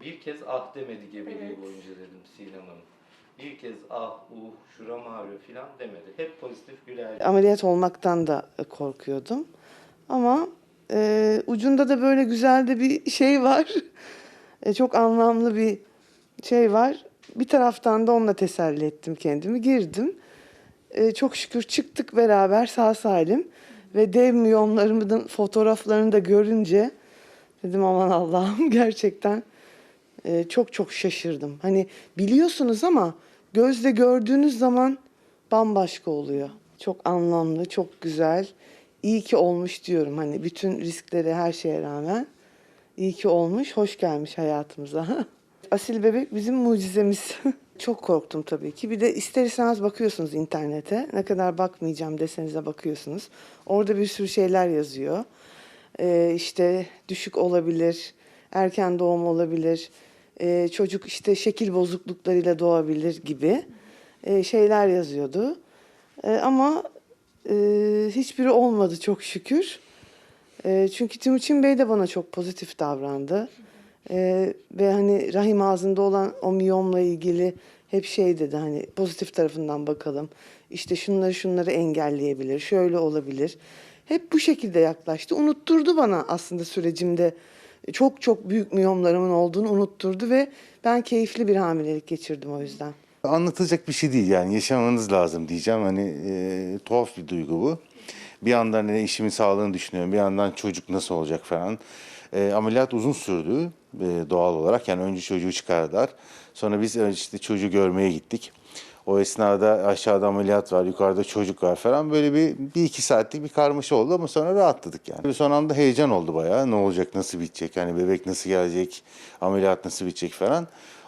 Bir kez ah demedi gebeliği Evet. boyunca dedim Sinem Hanım. Bir kez ah, uh, şuram ağrıyor falan demedi. Hep pozitif güler. Ameliyat olmaktan da korkuyordum. Ama e, ucunda da böyle güzel de bir şey var. E, çok anlamlı bir şey var. Bir taraftan da onunla teselli ettim kendimi. Girdim. E, çok şükür çıktık beraber sağ salim. Ve dev miyomlarımın fotoğraflarını da görünce dedim aman Allah'ım gerçekten e, çok çok şaşırdım. Hani biliyorsunuz ama gözle gördüğünüz zaman bambaşka oluyor. Çok anlamlı, çok güzel. İyi ki olmuş diyorum. Hani bütün risklere, her şeye rağmen iyi ki olmuş, hoş gelmiş hayatımıza. Asil bebek bizim mucizemiz. çok korktum tabii ki. Bir de ister istemez bakıyorsunuz internete. Ne kadar bakmayacağım deseniz de bakıyorsunuz. Orada bir sürü şeyler yazıyor. Ee, işte düşük olabilir, erken doğum olabilir, ee, çocuk işte şekil bozukluklarıyla doğabilir gibi e, şeyler yazıyordu. Ama e, hiçbiri olmadı çok şükür. Çünkü Timuçin Bey de bana çok pozitif davrandı. Ve hani rahim ağzında olan o miyomla ilgili hep şey dedi hani pozitif tarafından bakalım. İşte şunları şunları engelleyebilir, şöyle olabilir. Hep bu şekilde yaklaştı. Unutturdu bana aslında sürecimde çok çok büyük miyomlarımın olduğunu unutturdu ve ben keyifli bir hamilelik geçirdim o yüzden. Anlatılacak bir şey değil yani yaşamanız lazım diyeceğim. Hani e, tuhaf bir duygu bu. Bir yandan hani eşimin sağlığını düşünüyorum. Bir yandan çocuk nasıl olacak falan. E, ameliyat uzun sürdü e, doğal olarak. Yani önce çocuğu çıkardılar. Sonra biz işte çocuğu görmeye gittik. O esnada aşağıda ameliyat var, yukarıda çocuk var falan. Böyle bir, bir iki saatlik bir karmaşa oldu ama sonra rahatladık yani. Son anda heyecan oldu bayağı. Ne olacak, nasıl bitecek, hani bebek nasıl gelecek, ameliyat nasıl bitecek falan.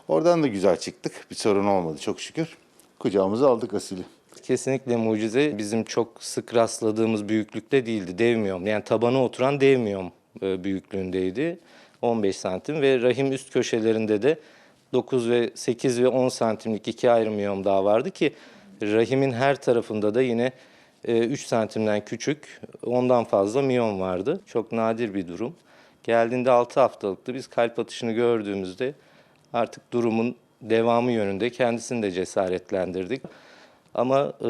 Oradan da güzel çıktık. Bir sorun olmadı çok şükür. Kucağımıza aldık Asil'i. Kesinlikle mucize bizim çok sık rastladığımız büyüklükte değildi. Dev miyom. Yani tabana oturan dev miyom e, büyüklüğündeydi. 15 santim ve rahim üst köşelerinde de 9 ve 8 ve 10 santimlik iki ayrı miyom daha vardı ki rahimin her tarafında da yine e, 3 santimden küçük ondan fazla miyom vardı. Çok nadir bir durum. Geldiğinde 6 haftalıktı. Biz kalp atışını gördüğümüzde artık durumun devamı yönünde kendisini de cesaretlendirdik. Ama e,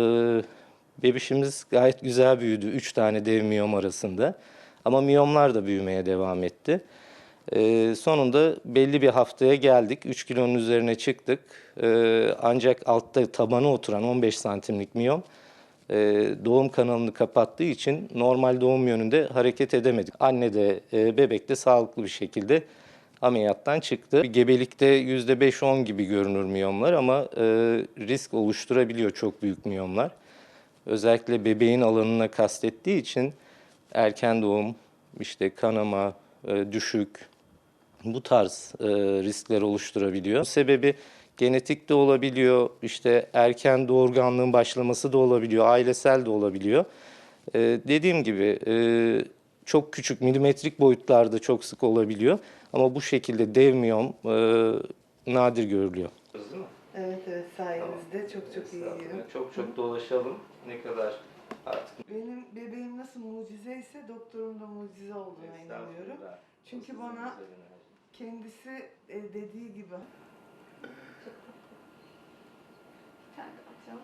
bebişimiz gayet güzel büyüdü. Üç tane dev miyom arasında. Ama miyomlar da büyümeye devam etti. E, sonunda belli bir haftaya geldik. 3 kilonun üzerine çıktık. E, ancak altta tabana oturan 15 santimlik miyom e, doğum kanalını kapattığı için normal doğum yönünde hareket edemedik. Anne de e, bebek de sağlıklı bir şekilde ameliyattan çıktı. Gebelikte %5-10 gibi görünür miyomlar ama e, risk oluşturabiliyor çok büyük miyomlar. Özellikle bebeğin alanına kastettiği için erken doğum, işte kanama, e, düşük bu tarz e, riskler oluşturabiliyor. Sebebi genetik de olabiliyor, işte erken doğurganlığın başlaması da olabiliyor, ailesel de olabiliyor. E, dediğim gibi e, çok küçük milimetrik boyutlarda çok sık olabiliyor ama bu şekilde dev miyom e, nadir görülüyor. Evet evet sayenizde çok çok iyiyim. Çok çok dolaşalım. Ne kadar artık Benim bebeğim nasıl mucizeyse doktorum da mucize olduğuna inanıyorum. Çünkü bana kendisi e, dediği gibi Kendi atacağım.